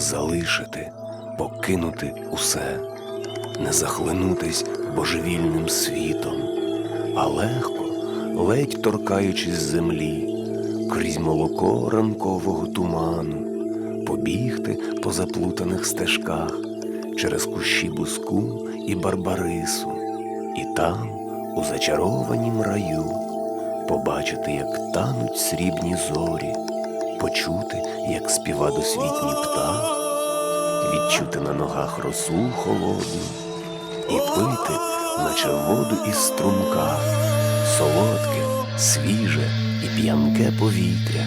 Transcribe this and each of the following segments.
залишити, покинути усе, не захлинутись божевільним світом, а легко, ледь торкаючись землі, крізь молоко ранкового туману, побігти по заплутаних стежках через кущі буску і барбарису, і там, у зачарованім раю, побачити, як тануть срібні зорі, почути, як співа досвітній птах, відчути на ногах росу холодну і пити, наче воду із струмка, солодке, свіже і п'янке повітря,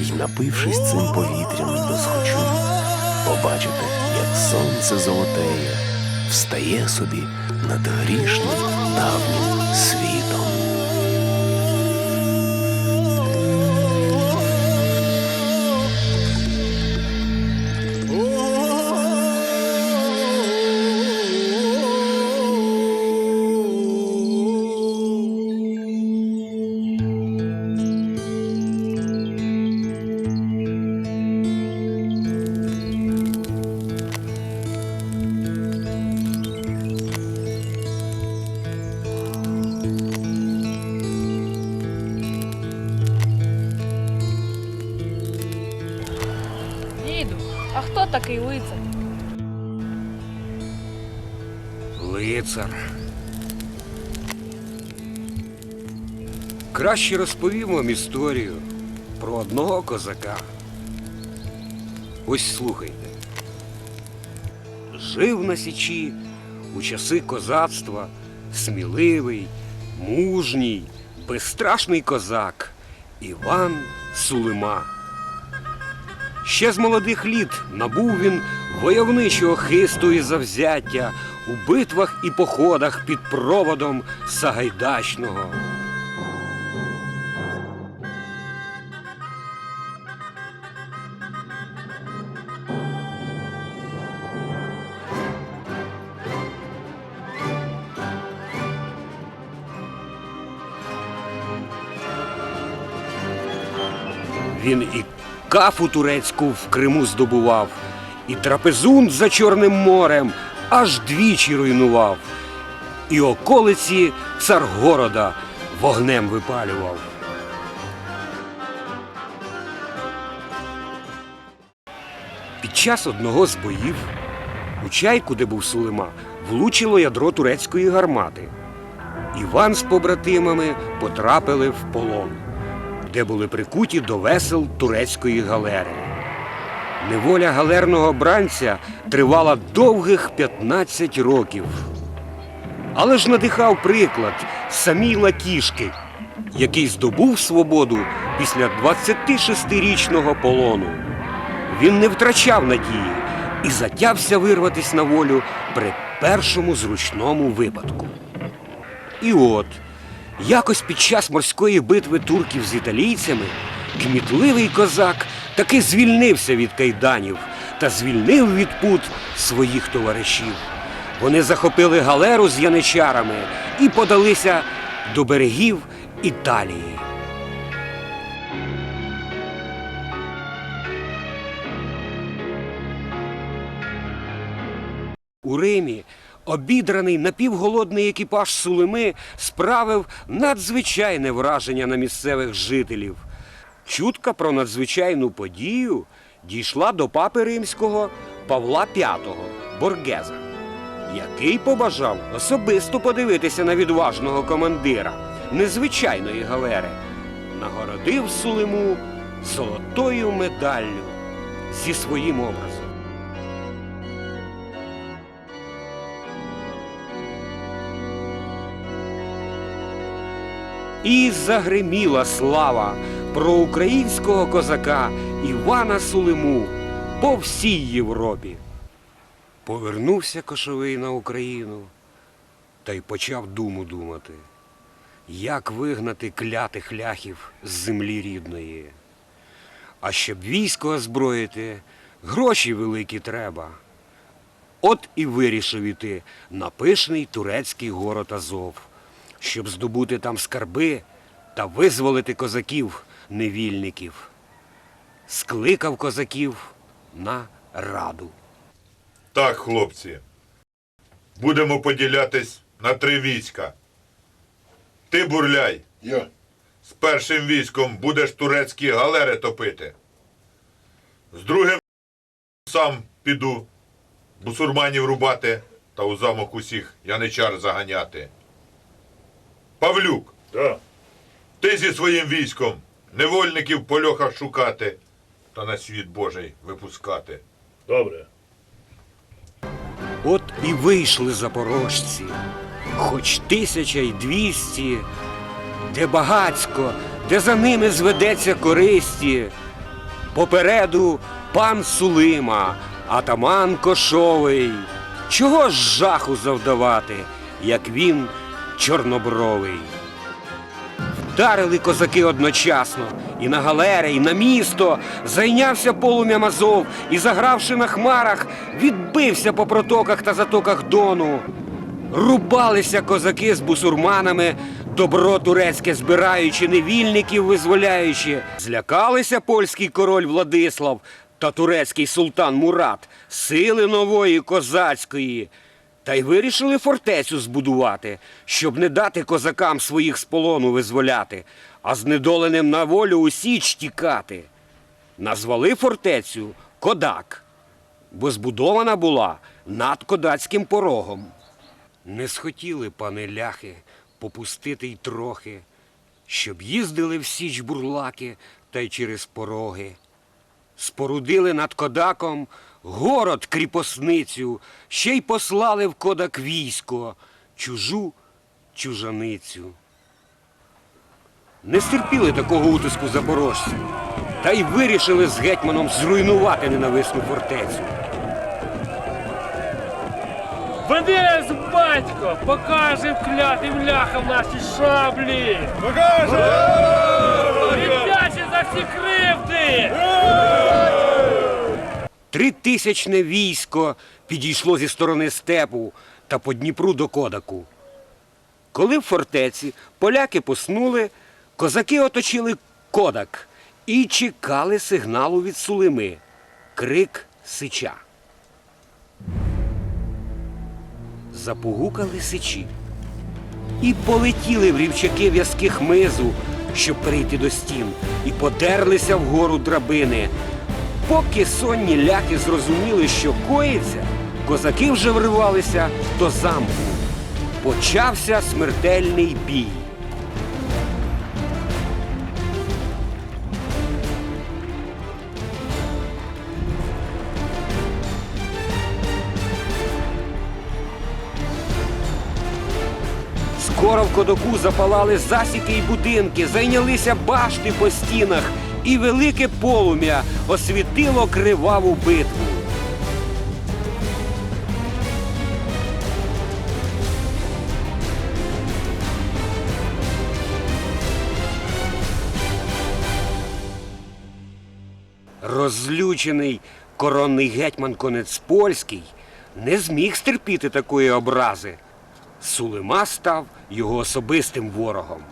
й напившись цим повітрям досхочу, побачити, як сонце золотеє, встає собі над грішним давнім світом. Такий лицар? Лицар. Краще розповім вам історію про одного козака. Ось слухайте. Жив на Січі у часи козацтва сміливий, мужній, безстрашний козак Іван Сулима. Ще з молодих літ набув він войовничого хисту і завзяття у битвах і походах під проводом Сагайдачного. Він і кафу турецьку в Криму здобував, і трапезун за Чорним морем аж двічі руйнував, і околиці Царгорода вогнем випалював. Під час одного з боїв у чайку, де був Сулима, влучило ядро турецької гармати. Іван з побратимами потрапили в полон, де були прикуті до весел турецької галери. Неволя галерного бранця тривала довгих 15 років. Але ж надихав приклад самій Лакішки, який здобув свободу після 26-річного полону. Він не втрачав надії і затявся вирватися на волю при першому зручному випадку. І от, якось під час морської битви турків з італійцями кмітливий козак таки звільнився від кайданів та звільнив від пут своїх товаришів. Вони захопили галеру з яничарами і подалися до берегів Італії. У Римі обідраний напівголодний екіпаж Сулими справив надзвичайне враження на місцевих жителів. Чутка про надзвичайну подію дійшла до папи римського Павла V Боргеза, який побажав особисто подивитися на відважного командира незвичайної галери, нагородив Сулиму золотою медаллю зі своїм образом. І загриміла слава про українського козака Івана Сулиму по всій Європі. Повернувся кошовий на Україну та й почав думу думати, як вигнати клятих ляхів з землі рідної. А щоб військо озброїти, гроші великі треба. От і вирішив іти на пишний турецький город Азов, щоб здобути там скарби та визволити козаків невільників. Скликав козаків на раду. Так, хлопці. Будемо поділятись на три війська. Ти, бурляй, Я. з першим військом будеш турецькі галери топити. З другим сам піду бусурманів рубати та у замок усіх яничар заганяти. Павлюк, Так. ти зі своїм військом невольників по льохах шукати та на світ Божий випускати. Добре. От і вийшли запорожці, хоч тисяча й двісті, де багацько, де за ними зведеться користі. Попереду пан Сулима, атаман Кошовий. Чого ж жаху завдавати, як він чорнобровий? Вдарили козаки одночасно, і на галери, і на місто. Зайнявся полум'ям Азов і, загравши на хмарах, відбився по протоках та затоках Дону. Рубалися козаки з бусурманами, добро турецьке збираючи, невільників визволяючи. Злякалися польський король Владислав та турецький султан Мурат, сили нової козацької. Та й вирішили фортецю збудувати, щоб не дати козакам своїх з полону визволяти, а знедоленим на волю у січ тікати. Назвали фортецю Кодак, бо збудована була над кодацьким порогом. Не схотіли, пане ляхи, попустити й трохи, щоб їздили в січ бурлаки та й через пороги. Спорудили над Кодаком город кріпосницю, ще й послали в Кодак військо, чужу чужаницю. Не стерпіли такого утиску запорожці, та й вирішили з гетьманом зруйнувати ненависну фортецю. З батько, покажем клятим ляхам наші шаблі. Покажем! Віддячі за всі кривди! Тритисячне військо підійшло зі сторони степу та по Дніпру до Кодаку. Коли в фортеці поляки поснули, козаки оточили Кодак і чекали сигналу від Сулими. Крик сича. Запугукали сичі і полетіли в рівчаки в'язких мизу, щоб перейти до стін, і подерлися вгору драбини. Поки сонні ляхи зрозуміли, що коїться, козаки вже вривалися до замку. Почався смертельний бій. Скоро в кодоку запалали засіки й будинки, зайнялися башти по стінах, і велике полум'я освітило криваву битву. Розлючений коронний гетьман конець польський не зміг стерпіти такої образи. Сулима став його особистим ворогом.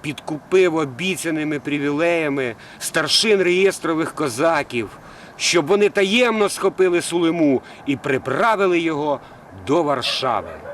Підкупив обіцяними привілеями старшин реєстрових козаків, щоб вони таємно схопили Сулиму і приправили його до Варшави.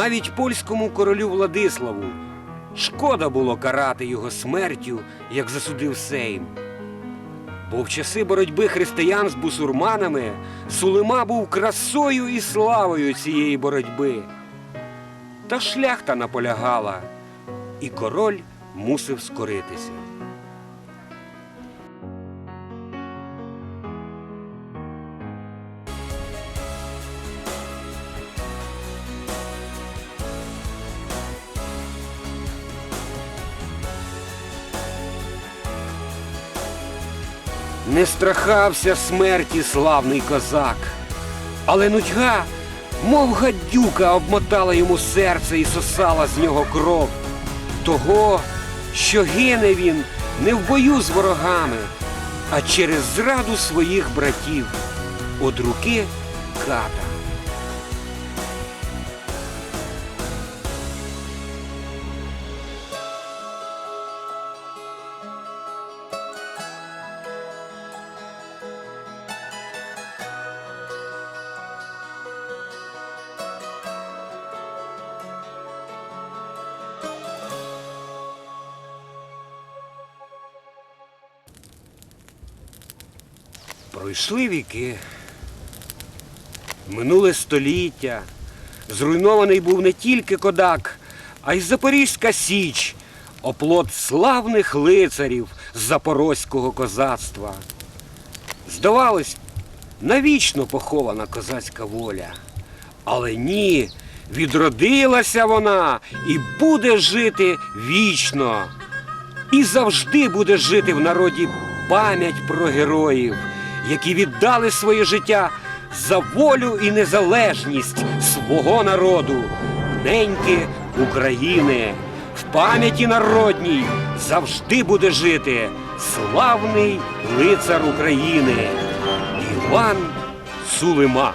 Навіть польському королю Владиславу шкода було карати його смертю, як засудив Сейм. Бо в часи боротьби християн з бусурманами Сулима був красою і славою цієї боротьби. Та шляхта наполягала, і король мусив скоритися. Не страхався смерті славний козак, але нудьга, мов гадюка, обмотала йому серце і сосала з нього кров. Того, що гине він не в бою з ворогами, а через зраду своїх братів од руки ката. Пройшли віки. Минуле століття. Зруйнований був не тільки Кодак, а й Запорізька Січ, оплот славних лицарів з запорозького козацтва. Здавалось, навічно похована козацька воля. Але ні, відродилася вона і буде жити вічно. І завжди буде жити в народі пам'ять про героїв, які віддали своє життя за волю і незалежність свого народу, неньки України. В пам'яті народній завжди буде жити славний лицар України Іван Сулима.